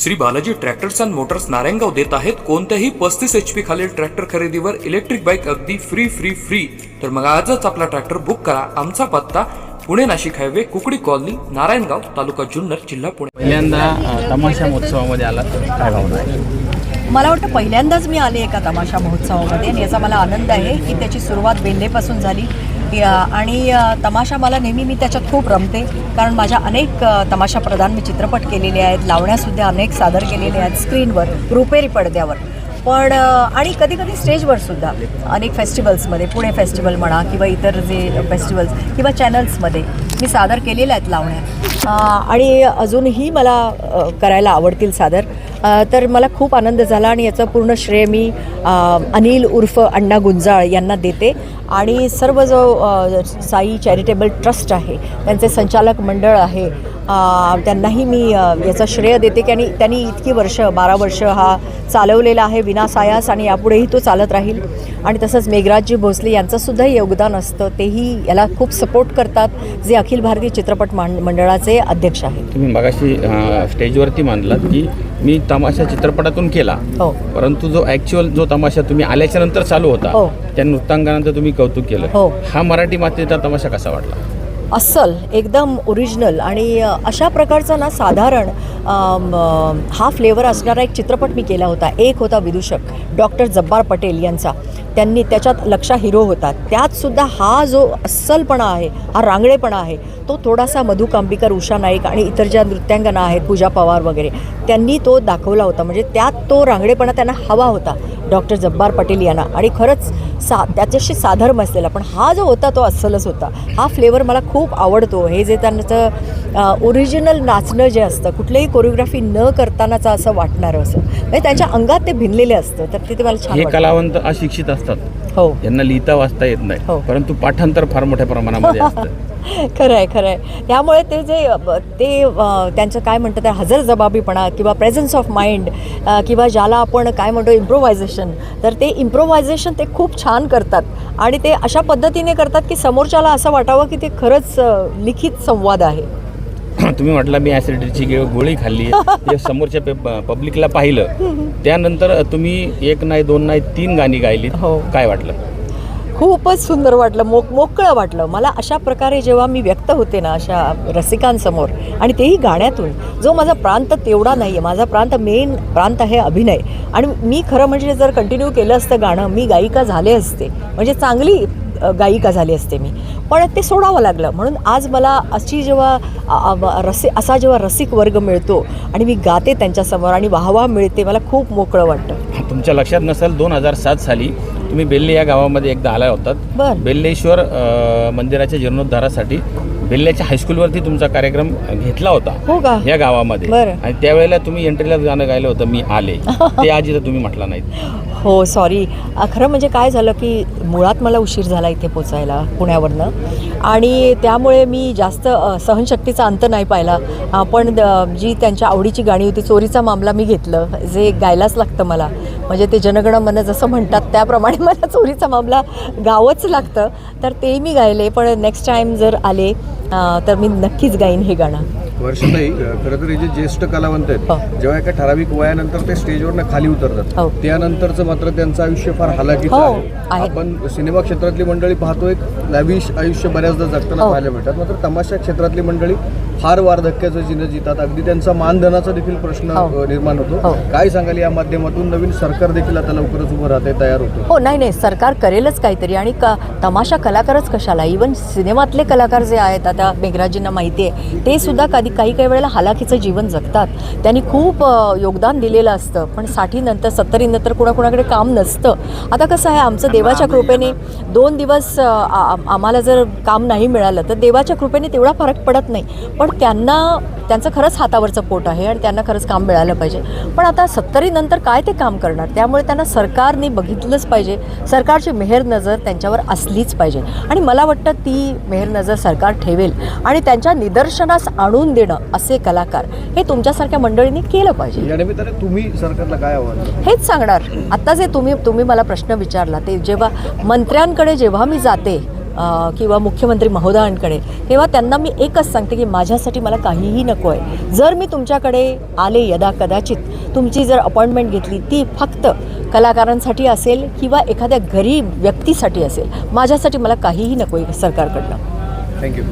Shri Balaji tractors and motors Narayangaon देत आहेत. कोणत्याही पस्तीस एच पी खालील ट्रॅक्टर खरेदीवर इलेक्ट्रिक बाईक अगदी फ्री फ्री फ्री तर मग आजच आपला ट्रॅक्टर बुक करा. आमचा पत्ता पुणे नाशिक हायवे कुकडी कॉलनी नारायणगाव तालुका जुन्नर जिल्हा पुणे. पहिल्यांदा तमाशा महोत्सवामध्ये आला तर काय भावना आहे? मला वाटतं पहिल्यांदाच मी आले एका तमाशा महोत्सवामध्ये आणि याचा मला आनंद आहे की त्याची सुरुवात बेल्लेपासून झाली. आणि तमाशा मला नेहमी मी त्याच्यात खूप रमते. कारण माझ्या अनेक तमाशा प्रधान मी चित्रपट केलेले आहेत. लावण्यासुद्धा अनेक सादर केलेले आहेत स्क्रीनवर रुपेरी पडद्यावर. पण आणि कधी कधी स्टेजवर सुद्धा अनेक फेस्टिवल्समध्ये पुणे फेस्टिवल म्हणा किंवा इतर जे फेस्टिवल्स किंवा चॅनल्समध्ये मी सादर केलेल्या आहेत लावण्या. आणि अजूनही मला करायला आवडतील सादर. तर मला खूप आनंद झाला आणि याचं पूर्ण श्रेय मी अनिल उर्फ अण्णा गुंजाळ यांना देते. आणि सर्व जो साई चॅरिटेबल ट्रस्ट आहे त्यांचे संचालक मंडळ आहे त्यांनाही मी याचं श्रेय देते की आणि त्यांनी इतकी वर्ष बारा वर्ष हा चालवलेला आहे विनासायास आणि यापुढेही तो चालत राहील. आणि तसंच मेघराजजी भोसले यांचंसुद्धा योगदान असतं तेही याला खूप सपोर्ट करतात जे अखिल भारतीय चित्रपट मान मंडळाचे अध्यक्ष आहेत. तुम्ही मगाशी स्टेजवरती मानलात की मी तमाशा चित्रपटातून केला हो परंतु जो ॲक्च्युअल जो तमाशा तुम्ही आल्याच्यानंतर चालू होता हो. त्या नृत्यांगनाचं तुम्ही कौतुक केलं हो. हा मराठी मातेचा तमाशा कसा वाटला अस्सल एकदम ओरिजिनल आणि अशा प्रकारचा ना साधारण हा फ्लेवर असणारा एक चित्रपट मी केला होता. एक होता विदूषक डॉक्टर जब्बार पटेल यांचा. त्यांनी त्याच्यात लक्षा हिरो होता त्यातसुद्धा हा जो अस्सलपणा आहे हा रांगडेपणा आहे तो थोडासा मधु कांबिकर उषा नाईक आणि इतर ज्या नृत्यांगना आहेत पूजा पवार वगैरे त्यांनी तो दाखवला होता. म्हणजे त्यात तो रांगडेपणा त्यांना हवा होता. डॉक्टर जब्बार पटेल यांना. आणि खरंच सा त्याच्याशी साधर्म असलेला पण हा जो होता तो अस्सलच होता. हा फ्लेवर मला खूप आवडतो. हे जे त्यांचं ओरिजिनल नाचणं जे असतं कुठलीही कोरिओग्राफी न करतानाचं असं वाटणारं असं. म्हणजे त्यांच्या अंगात ते भिनलेले असतं तर ते मला छान. कलावंत अशिक्षित असतात. हो. यांना लिहिता वाचता येत नाही. हो. परंतु पाठांतर फार मोठ्या प्रमाणामध्ये असतं. खरं आहे खरं आहे त्यामुळे ते जे ते त्यांचं काय म्हणतात हजर जबाबीपणा किंवा प्रेझन्स ऑफ माइंड किंवा ज्याला आपण काय म्हणतो इम्प्रोव्हायझेशन तर ते इम्प्रोव्हायझेशन ते खूप छान करतात. आणि ते अशा पद्धतीने करतात की समोरच्याला असं वाटावं की ते खरंच लिखित संवाद आहे. तुम्ही म्हटलं मी ॲसिडिटीची गोळी खाल्ली हे समोरच्या पे- पब्लिकला पाहिलं. त्यानंतर तुम्ही एक नाही दोन नाही तीन गाणी गायलीत. हो. काय वाटलं? खूपच सुंदर वाटलं मोक मोकळं वाटलं. मला अशा प्रकारे जेव्हा मी व्यक्त होते ना अशा रसिकांसमोर आणि तेही गाण्यातून जो माझा प्रांत तेवढा नाही आहे माझा प्रांत मेन प्रांत आहे अभिनय. आणि मी खरं म्हणजे जर कंटिन्यू केलं असतं गाणं मी गायिका झाले असते. म्हणजे चांगली गायिका झाली असते मी. पण ते सोडावं लागलं. म्हणून आज मला अशी जेव्हा अ, असा जेव्हा रसिक वर्ग मिळतो आणि मी गाते त्यांच्यासमोर आणि वाहवा मिळते मला खूप मोकळं वाटतं. तुमच्या लक्षात नसेल दोन हजार सात साली तुम्ही बेल्ले या गावामध्ये एकदा आला होतात. बेल्लेश्वर मंदिराच्या जीर्णोद्धारासाठी बेल्ल्याच्या हायस्कूलवरती तुमचा कार्यक्रम घेतला होता हो का? या गावामध्ये. बरं. आणि त्यावेळेला तुम्ही एंट्रीला गाणं गायलं होतं मी आले. ते आज इथं तुम्ही म्हटलं नाहीत. हो सॉरी खरं म्हणजे काय झालं की मुळात मला उशीर झाला इथे पोचायला पुण्यावरनं. आणि त्यामुळे मी जास्त सहनशक्तीचा अंत नाही पाहिला. पण जी त्यांच्या आवडीची गाणी होती चोरीचा मामला मी घेतलं जे गायलाच लागतं मला. म्हणजे ते जनगण मन जसं म्हणतात त्याप्रमाणे मला चोरीचा मामला गावंच लागतं. तर ते मी गायले पण नेक्स्ट टाईम जर आले तर मी नक्कीच गाईन हे गाणं. वर्षाताई खरं तर हे जे ज्येष्ठ कलावंत हो. आहेत जेव्हा एका ठराविक वयानंतर ते स्टेजवरनं खाली हो. उतरतात त्यानंतरचं मात्र त्यांचं आयुष्य फार हालाकीचं हो, आहे. आपण सिनेमा क्षेत्रातली मंडळी पाहतो एक लॅविश आयुष्य बऱ्याचदा जगताना हो. पाहायला मिळतात मात्र तमाशा क्षेत्रातली मंडळी फार वार्धक्याचं जिनं जितात अगदी त्यांचा मानधनाचा देखील प्रश्न हो. निर्माण होतो हो. काय सांगाल या माध्यमातून नवीन सरकार देखील आता लवकरच उभं राहते तयार होतं हो नाही नाही सरकार करेलच काहीतरी आणि क तमाशा कलाकारच कशाला इवन सिनेमातले कलाकार जे आहेत आता मेघराजींना माहिती आहे ते सुद्धा कधी काही काही वेळेला हालाकीचं जीवन जगतात. त्यांनी खूप योगदान दिलेलं असतं. पण साठीनंतर सत्तरीनंतर कुणाकुणाकडे काम नसतं. आता कसं आहे आमचं देवाच्या कृपेने दोन दिवस आम्हाला जर काम नाही मिळालं तर देवाच्या कृपेने तेवढा फरक पडत नाही. पण त्यांना त्यांचं खरंच हातावरचं पोट आहे आणि त्यांना खरंच काम मिळालं पाहिजे. पण आता सत्तरीनंतर काय ते काम करणार? त्यामुळे त्यांना सरकारने बघितलंच पाहिजे. सरकारची मेहर नजर त्यांच्यावर असलीच पाहिजे. आणि मला वाटतं ती मेहर नजर सरकार ठेवेल. आणि त्यांच्या निदर्शनास आणून देणं असे कलाकार हे तुमच्यासारख्या मंडळींनी केलं पाहिजे. तुम्ही सरकारला काय आव्हान? हेच सांगणार. आत्ता जे तुम्ही तुम्ही मला प्रश्न विचारला ते जेव्हा मंत्र्यांकडे जेव्हा मी जाते किंवा मुख्यमंत्री महोदयांकडे तेव्हा त्यांना मी एकच सांगते की माझ्यासाठी मला काहीही नको आहे जर मी तुमच्याकडे आले यदा कदाचित तुमची जर अपॉइंटमेंट घेतली ती फक्त कलाकारांसाठी असेल किंवा एखाद्या गरीब व्यक्तीसाठी असेल माझ्यासाठी मला काहीही नको आहे सरकारकडनं थँक्यू